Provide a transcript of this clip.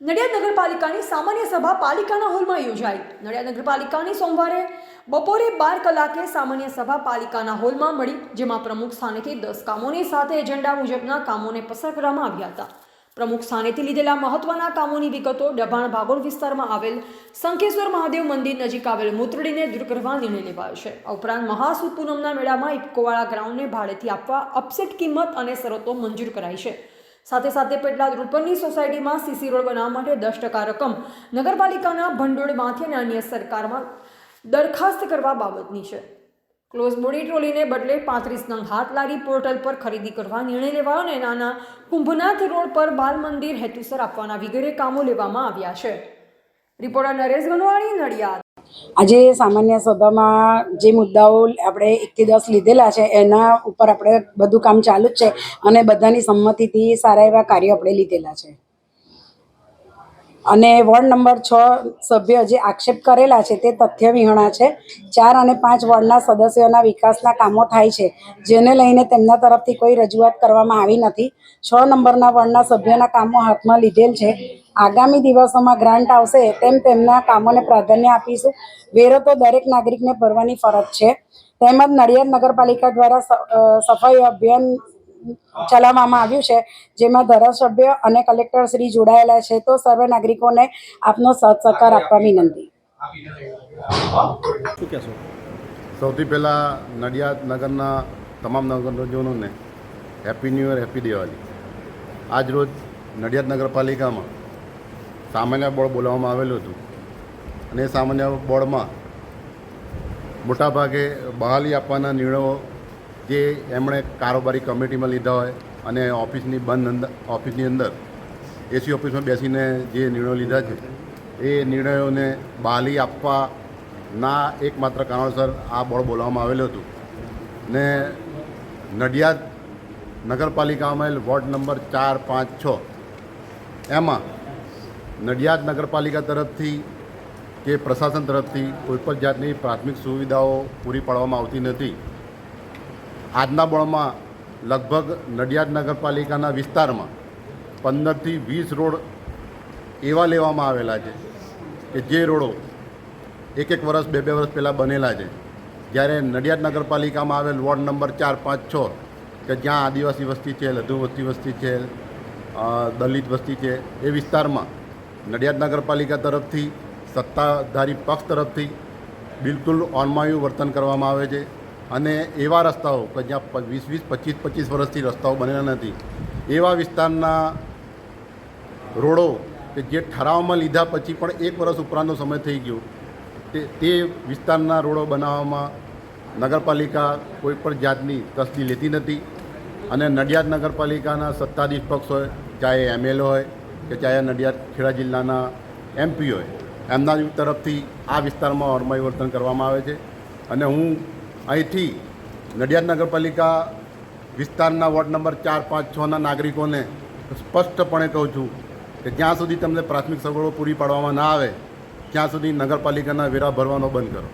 નડિયાદ નગરપાલિકાની સામાન્ય સભા પાલિકાના હોલમાં યોજાઈ. નડિયાદ નગરપાલિકાની સોમવારે બપોરે બાર કલાકે સામાન્ય સભા પાલિકાના હોલમાં મળી, જેમાં પ્રમુખ સ્થાનેથી દસ કામોની સાથે એજન્ડા મુજબના કામોને પસાર કરવામાં આવ્યા હતા. પ્રમુખ સ્થાનેથી લીધેલા મહત્વના કામોની વિગતો ડભાણ ભાગોળ વિસ્તારમાં આવેલ શંખેશ્વર મહાદેવ મંદિર નજીક આવેલ મૂત્રડીને દૂર કરવા નિર્ણય લેવાયો છે. ઉપરાંત મહાસુદ પૂનમના મેળામાં ઇફકોવાળા ગ્રાઉન્ડને ભાડેથી આપવા અપસેટ કિંમત અને શરતો મંજૂર કરાઈ છે. સાથે સાથે પેટલાદ રોડ પરની સોસાયટીમાં સીસી રોડ બનાવવા માટે દસ ટકા રકમ નગરપાલિકાના ભંડોળમાંથી અને અન્ય સરકારમાં દરખાસ્ત કરવા બાબતની છે. ક્લોઝ બોડી ટ્રોલીને બદલે પાંત્રીસ નંગ હાથ લારી પોર્ટલ પર ખરીદી કરવા નિર્ણય લેવાયો અને નાના કુંભનાથ રોડ પર બાલ મંદિર હેતુસર આપવાના વગેરે કામો લેવામાં આવ્યા છે. રિપોર્ટર નરેશ ગનવાણી, નડિયાદ. આજે સામાન્ય સભામાં જે મુદ્દાઓ આપણે એકથી દસ લીધેલા છે, એના ઉપર આપણે બધું કામ ચાલુ જ છે અને બધાની સંમતિથી સારા એવા કાર્યો આપણે લીધેલા છે. અને વોર્ડ નંબર છ સભ્ય જે આક્ષેપ કરેલા છે તે તથ્ય વિહોણા છે. ચાર અને પાંચ વોર્ડના સદસ્યોના વિકાસના કામો થાય છે, જેને લઈને તેમના તરફથી કોઈ રજૂઆત કરવામાં આવી નથી. છ નંબરના વોર્ડના સભ્યોના કામો હાથમાં લીધેલ છે. આગામી દિવસોમાં ગ્રાન્ટ આવશે તેમ તેમના કામોને પ્રાધાન્ય આપીશું. વેરો તો દરેક નાગરિકને ભરવાની ફરજ છે. તેમજ નડિયાદ નગરપાલિકા દ્વારા સફાઈ અભિયાન ચલાવવામાં આવ્યું છે જેમાં ધારાસભ્ય અને કલેક્ટર શ્રી જોડાયેલા છે તો સર્વે નાગરિકોને આપનો સાથ સહકાર આપવા વિનંતી. સૌથી પહેલાં નડિયાદ નગરના તમામ નગરજનોને happy new year happy Diwali આજ રોજ નડિયાદ નગરપાલિકામાં સામાન્ય બોર્ડ બોલાવવામાં આવેલું હતું. અને એ સામાન્ય બોર્ડમાં મોટાભાગે બહાલી આપવાના નિર્ણયો જે એમણે કારોબારી કમિટીમાં લીધા હોય અને ઓફિસની બંધ અંદર, ઓફિસની અંદર એસી ઓફિસમાં બેસીને જે નિર્ણયો લીધા છે, એ નિર્ણયોને બહાલી આપવાના એકમાત્ર કારણસર આ બોર્ડ બોલાવવામાં આવેલું હતું. ને નડિયાદ નગરપાલિકામાં વોર્ડ નંબર ચાર, પાંચ, છ, એમાં નડિયાદ નગરપાલિકા તરફથી કે પ્રશાસન તરફથી કોઈપણ જાતની પ્રાથમિક સુવિધાઓ પૂરી પાડવામાં આવતી નથી. આજના બોર્ડમાં લગભગ નડિયાદ નગરપાલિકાના વિસ્તારમાં પંદરથી વીસ રોડ એવા લેવામાં આવેલા છે કે જે રોડો એક એક વર્ષ, બે બે વર્ષ પહેલાં બનેલા છે. જ્યારે નડિયાદ નગરપાલિકામાં આવેલ વોર્ડ નંબર ચાર, પાંચ, છ, કે જ્યાં આદિવાસી વસ્તી છે લઘુ વસ્તી વસ્તી છે દલિત વસ્તી છે, એ વિસ્તારમાં નડિયાદ નગરપાલિકા તરફથી, સત્તાધારી પક્ષ તરફથી બિલકુલ ઓનમાયું વર્તન કરવામાં આવે છે. અને એવા રસ્તાઓ કે જ્યાં વીસ વીસ, પચીસ પચીસ વર્ષથી રસ્તાઓ બનેલા નથી, એવા વિસ્તારના રોડો કે જે ઠરાવમાં લીધા પછી પણ એક વર્ષ ઉપરાંતનો સમય થઈ ગયો, તે તે વિસ્તારના રોડો બનાવવામાં નગરપાલિકા કોઈ પણ જાતની તસ્દી લેતી નથી. અને નડિયાદ નગરપાલિકાના સત્તાધીશ પક્ષ હોય, ચાહે એમએલએ હોય કે ચાયા નડિયાદ ખેડા જિલ્લાના એમપીઓએ, એમના તરફથી આ વિસ્તારમાં અરમાઈ વર્તન કરવામાં આવે છે. અને હું અહીંથી નડિયાદ નગરપાલિકા વિસ્તારના વોર્ડ નંબર ચાર, પાંચ છના નાગરિકોને સ્પષ્ટપણે કહું છું કે જ્યાં સુધી તમને પ્રાથમિક સગવડો પૂરી પાડવામાં ના આવે, ત્યાં સુધી નગરપાલિકાના વેરા ભરવાનો બંધ કરો.